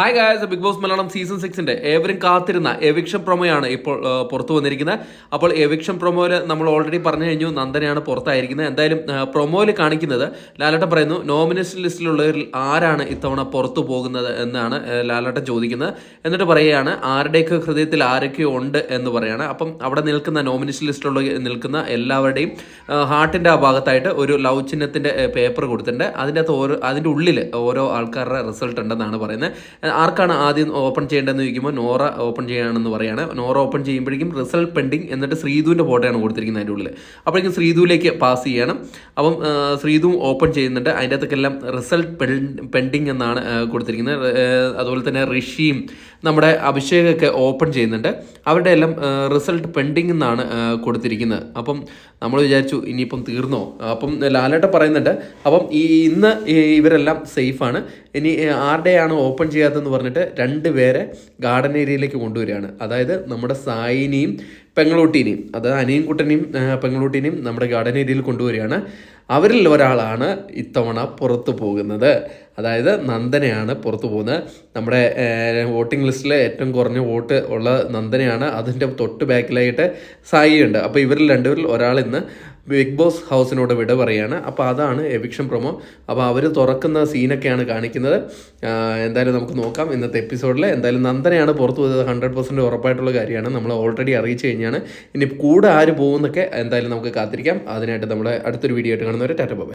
Hi guys Bigg Boss Malayalam season സിക്സിന്റെ ഏവരും കാത്തിരുന്ന eviction പ്രൊമോയാണ് ഇപ്പോൾ പുറത്തു വന്നിരിക്കുന്നത്. അപ്പോൾ എവിക്ഷൻ പ്രൊമോയിൽ നമ്മൾ ഓൾറെഡി പറഞ്ഞു കഴിഞ്ഞു നന്ദനയാണ് പുറത്തായിരിക്കുന്നത്. എന്തായാലും പ്രൊമോയിൽ കാണിക്കുന്നത് ലാലട്ടൻ പറയുന്നു നോമിനേഷൻ ലിസ്റ്റിലുള്ളവരിൽ ആരാണ് ഇത്തവണ പുറത്തു പോകുന്നത് എന്നാണ് ലാലട്ടൻ ചോദിക്കുന്നത്. എന്നിട്ട് പറയുകയാണ് ആരുടെയൊക്കെ ഹൃദയത്തിൽ ആരൊക്കെയോ ഉണ്ട് എന്ന് പറയുകയാണ് അപ്പം അവിടെ നിൽക്കുന്ന നോമിനേഷൻ ലിസ്റ്റിലുള്ള നിൽക്കുന്ന എല്ലാവരുടെയും ഹാർട്ടിന്റെ ആ ഭാഗത്തായിട്ട് ഒരു ലവ് ചിഹ്നത്തിന്റെ പേപ്പർ കൊടുത്തിട്ടുണ്ട്. അതിന്റെ അകത്ത് ഓരോ അതിന്റെ ഉള്ളിൽ ഓരോ ആൾക്കാരുടെ റിസൾട്ട് ഉണ്ടെന്നാണ് പറയുന്നത്. ആർക്കാണ് ആദ്യം ഓപ്പൺ ചെയ്യേണ്ടതെന്ന് ചോദിക്കുമ്പോൾ നോറ ഓപ്പൺ ചെയ്യണമെന്ന് പറയാണ്. നോറ ഓപ്പൺ ചെയ്യുമ്പോഴേക്കും റിസൾട്ട് പെൻഡിങ് എന്നിട്ട് ശ്രീധുവിന്റെ ഫോട്ടോയാണ് കൊടുത്തിരിക്കുന്നത് അതിന്റെ ഉള്ളിൽ അപ്പോഴേക്കും ശ്രീധുവിലേക്ക് പാസ് ചെയ്യണം. അപ്പം ശ്രീധു ഓപ്പൺ ചെയ്യുന്നുണ്ട്. അതിന്റെ അകത്തേക്കെല്ലാം റിസൾട്ട് പെൻഡിങ് എന്നാണ് കൊടുത്തിരിക്കുന്നത്. അതുപോലെ തന്നെ ഋഷിയും നമ്മുടെ അഭിഷേകൊക്കെ ഓപ്പൺ ചെയ്യുന്നുണ്ട്. അവരുടെ എല്ലാം റിസൾട്ട് പെൻഡിങ് എന്നാണ് കൊടുത്തിരിക്കുന്നത്. അപ്പം നമ്മൾ വിചാരിച്ചു ഇനിയിപ്പം തീർന്നോ? അപ്പം ലാലേട്ട പറയുന്നുണ്ട്. അപ്പം ഈ ഇന്ന് ഇവരെല്ലാം സേഫാണ് ഇനി ആരുടെയാണ് ഓപ്പൺ ചെയ്യാത്തതെന്ന് പറഞ്ഞിട്ട് രണ്ട് പേരെ ഗാർഡൻ ഏരിയയിലേക്ക് കൊണ്ടുവരികയാണ്. അതായത് നമ്മുടെ സായിനിയും പെങ്ങളൂട്ടീനെയും അതായത് അനിയൻകുട്ടനെയും കുട്ടനെയും പെങ്ങളൂട്ടീനെയും നമ്മുടെ ഗാർഡൻ ഏരിയയിൽ കൊണ്ടുവരികയാണ്. അവരിൽ ഒരാളാണ് ഇത്തവണ പുറത്തു പോകുന്നത്. അതായത് നന്ദനയാണ് പുറത്തു പോകുന്നത്. നമ്മുടെ വോട്ടിംഗ് ലിസ്റ്റിലെ ഏറ്റവും കുറഞ്ഞ വോട്ട് ഉള്ള നന്ദനയാണ് അതിന്റെ തൊട്ട് ബാക്കിലായിട്ട് സായി ഉണ്ട് അപ്പോൾ ഇവരിൽ രണ്ടുപേരിൽ ഒരാൾ ഇന്ന് ബിഗ് ബോസ് ഹൗസിനോട് വിട പറയാണ്. അപ്പോൾ അതാണ് എവിക്ഷൻ പ്രൊമോ. അപ്പോൾ അവർ തുറക്കുന്ന സീനൊക്കെയാണ് കാണിക്കുന്നത്. എന്തായാലും നമുക്ക് നോക്കാം ഇന്നത്തെ എപ്പിസോഡിൽ എന്തായാലും നന്ദനയാണ് പുറത്തു പോയത്. ഹൺഡ്രഡ് പെർസെന്റ് ഉറപ്പായിട്ടുള്ള കാര്യമാണ്. നമ്മൾ ഓൾറെഡി അറിയിച്ചു കഴിഞ്ഞാണ്. ഇനി കൂടെ ആര് പോകുന്നൊക്കെ എന്തായാലും നമുക്ക് കാത്തിരിക്കാം. അതിനായിട്ട് നമ്മുടെ അടുത്തൊരു വീഡിയോ ആയിട്ട് കാണുന്നവരെ ടാറ്റ ബൈ.